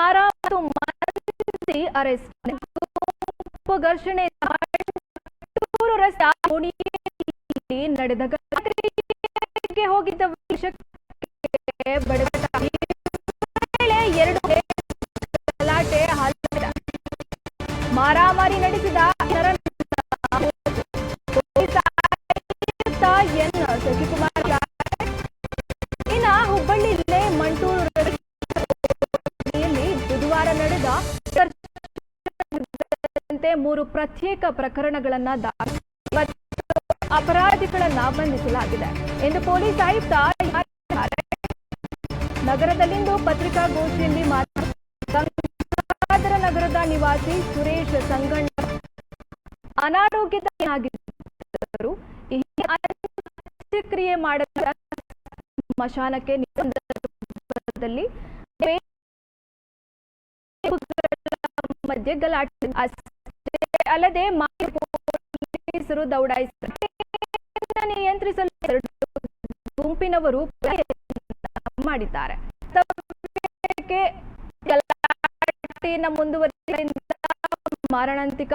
ಮಾರ ಮತ್ತು ಮಾನಸಿ ಅರೆಸ್ಟ್. ಗುಂಪು ಘರ್ಷಣೆ ರಸ್ತೆ ನಡೆದ ಹೋಗಿದ್ದ ಎರಡು ಗಲಾಟೆ. ಮಾರಾಮಾರಿ ನಡೆಸಿದ ಎನ್. ಶಶಿಕುಮಾರ್ ಬುಧವಾರ ನಡೆದ ಮೂರು ಪ್ರತ್ಯೇಕ ಪ್ರಕರಣಗಳನ್ನ ಅಪರಾಧಿಗಳನ್ನ ಬಂಧಿಸಲಾಗಿದೆ ಎಂದು ಪೊಲೀಸ್ ಆಯುಕ್ತ. ನಗರದಲ್ಲಿಂದು ಪತ್ರಿಕಾಗೋಷ್ಠಿಯಲ್ಲಿ ಮಾತನಾಡಿದ ನಗರದ ನಿವಾಸಿ ಸುರೇಶ್ ಸಂಗಣ್ಣ, ಅನಾರೋಗ್ಯದ ಅಂತ್ಯಕ್ರಿಯೆ ಮಾಡದ ಸ್ಮಶಾನಕ್ಕೆ ಮಧ್ಯೆ ಗಲಾಟೆ ಅಷ್ಟೇ ಅಲ್ಲದೆ ಪೊಲೀಸರು ದೌಡಾಯಿಸಿದರು ನಿಯಂತ್ರಿಸಲು ಗುಂಪಿನವರು ಮಾಡಿದ್ದಾರೆ. ಗಲಾಟೆಯನ್ನು ಮುಂದುವರಿಸಿದ್ದರಿಂದ ಮಾರಣಾಂತಿಕ